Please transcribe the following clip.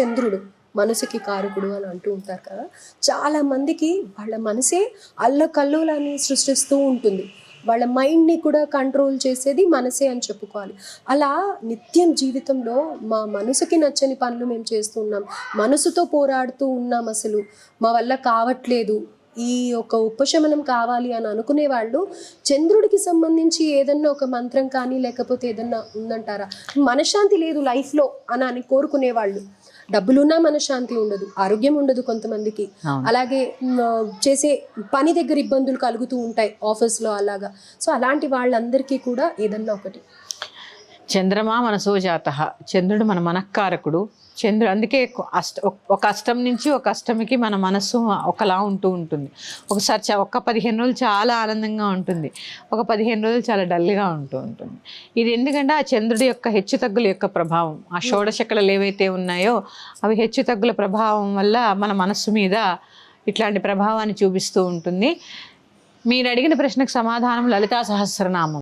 చంద్రుడు మనసుకి కారకుడు అని అంటూ ఉంటారు కదా. చాలా మందికి వాళ్ళ మనసే అల్లకల్లోలాన్ని సృష్టిస్తూ ఉంటుంది. వాళ్ళ మైండ్ని కూడా కంట్రోల్ చేసేది మనసే అని చెప్పుకోవాలి. అలా నిత్యం జీవితంలో మా మనసుకి నచ్చని పనులు మేము చేస్తూ ఉన్నాం. మనసుతో పోరాడుతూ ఉన్నాం అసలు. మా వల్ల కావట్లేదు. ఈ ఒక ఉపశమనం కావాలి అని అనుకునే వాళ్ళు చంద్రుడికి సంబంధించి ఏదన్నా ఒక మంత్రం కానీ లేకపోతే ఏదన్నా ఉందంటారా? మనశ్శాంతి లేదు లైఫ్లో అని అని కోరుకునే వాళ్ళు డబ్బులున్నా మనశ్శాంతి ఉండదు ఆరోగ్యం ఉండదు కొంతమందికి. అలాగే చేసే పని దగ్గర ఇబ్బందులు కలుగుతూ ఉంటాయి ఆఫీస్లో అలాగా. సో అలాంటి వాళ్ళందరికీ కూడా ఏదన్నా ఒకటి. చంద్రమా మనసోజాత చంద్రుడు మన మనఃకారకుడు చంద్రుడు అందుకే అష్ట ఒక అష్టం నుంచి ఒక అష్టమికి మన మనస్సు ఒకలా ఉంటూ ఉంటుంది. ఒకసారి చా- ఒక్క పదిహేను రోజులు చాలా ఆనందంగా ఉంటుంది. ఒక పదిహేను రోజులు చాలా డల్గా ఉంటూ ఉంటుంది. ఇది ఎందుకంటే ఆ చంద్రుడి యొక్క హెచ్చుతగ్గుల యొక్క ప్రభావం. ఆ షోడశకళలు ఏవైతే ఉన్నాయో అవి హెచ్చుతగ్గుల ప్రభావం వల్ల మన మనస్సు మీద ఇట్లాంటి ప్రభావాన్ని చూపిస్తూ ఉంటుంది. మీరు అడిగిన ప్రశ్నకు సమాధానం లలితా సహస్రనామం.